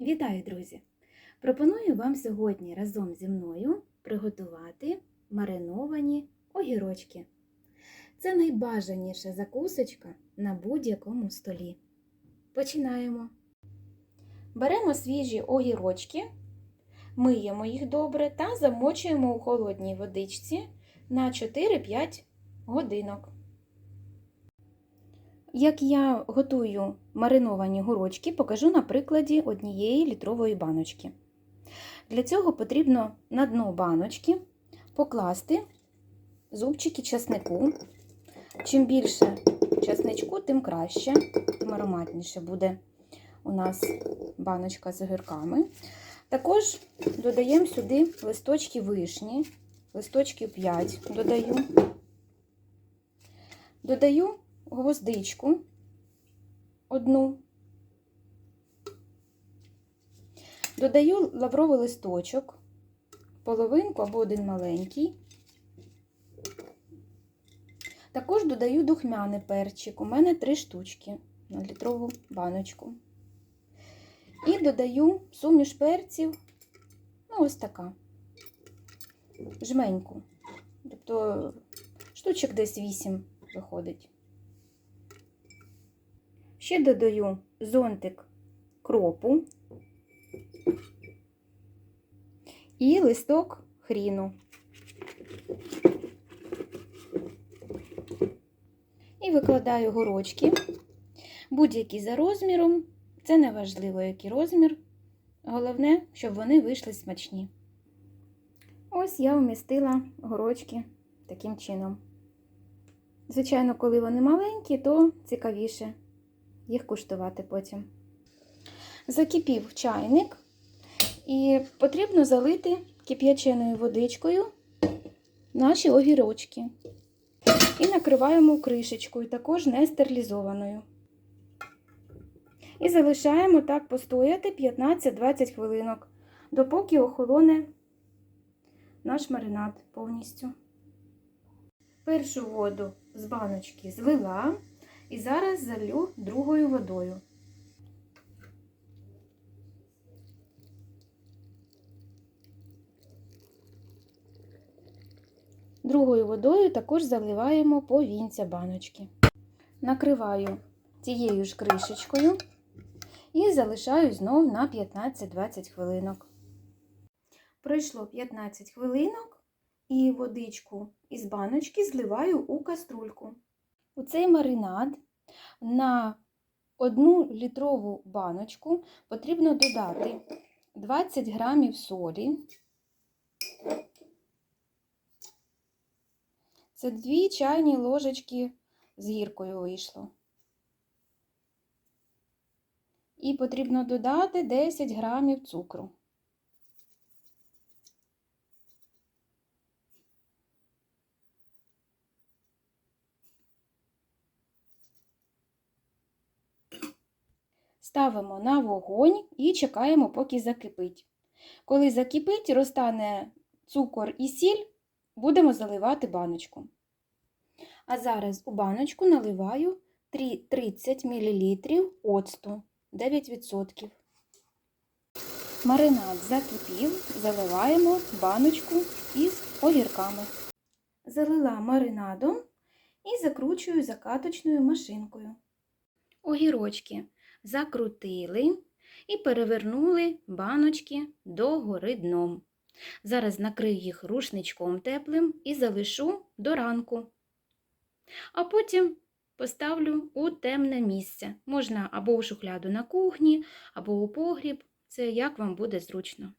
Вітаю, друзі! Пропоную вам сьогодні разом зі мною приготувати мариновані огірочки. Це найбажаніша закусочка на будь-якому столі. Починаємо. Беремо свіжі огірочки, миємо їх добре та замочуємо у холодній водичці на 4-5 годинок. Як я готую мариновані горочки, покажу на прикладі однієї літрової баночки. Для цього потрібно на дно баночки покласти зубчики часнику. Чим більше часничку, тим краще, тим ароматніше буде у нас баночка з огірками. Також додаємо сюди листочки вишні, листочків 5 додаю. Додаю гвоздичку одну. Додаю лавровий листочок, половинку або один маленький. Також додаю духмяний перчик. У мене три штучки на літрову баночку. І додаю суміш перців, ну, ось така, жменьку. Тобто штучок десь 8 виходить. Ще додаю зонтик кропу і листок хріну. І викладаю горочки, будь-які за розміром. Це не важливо, який розмір. Головне, щоб вони вийшли смачні. Ось я вмістила горочки таким чином. Звичайно, коли вони маленькі, то цікавіше їх куштувати потім. Закипів чайник і потрібно залити кип'яченою водичкою наші огірочки. І накриваємо кришечкою, також не стерилізованою. І залишаємо так постояти 15-20 хвилинок, допоки охолоне наш маринад повністю. Першу воду з баночки злила. І зараз залю другою водою. Другою водою також заливаємо повінця баночки. Накриваю цією ж кришечкою і залишаю знов на 15-20 хвилинок. Пройшло 15 хвилинок і водичку із баночки зливаю у каструльку. У цей маринад на одну літрову баночку потрібно додати 20 грамів солі. Це 2 чайні ложечки з гіркою вийшло. І потрібно додати 10 грамів цукру. Ставимо на вогонь і чекаємо, поки закипить. Коли закипить, розтане цукор і сіль, будемо заливати баночку. А зараз у баночку наливаю 30 мл оцту 9%. Маринад закипів, заливаємо баночку із огірками. Залила маринадом і закручую закаточною машинкою. Огірочки закрутили і перевернули баночки догори дном. Зараз накрию їх рушничком теплим і залишу до ранку. А потім поставлю у темне місце. Можна або у шухляду на кухні, або у погріб. Це як вам буде зручно.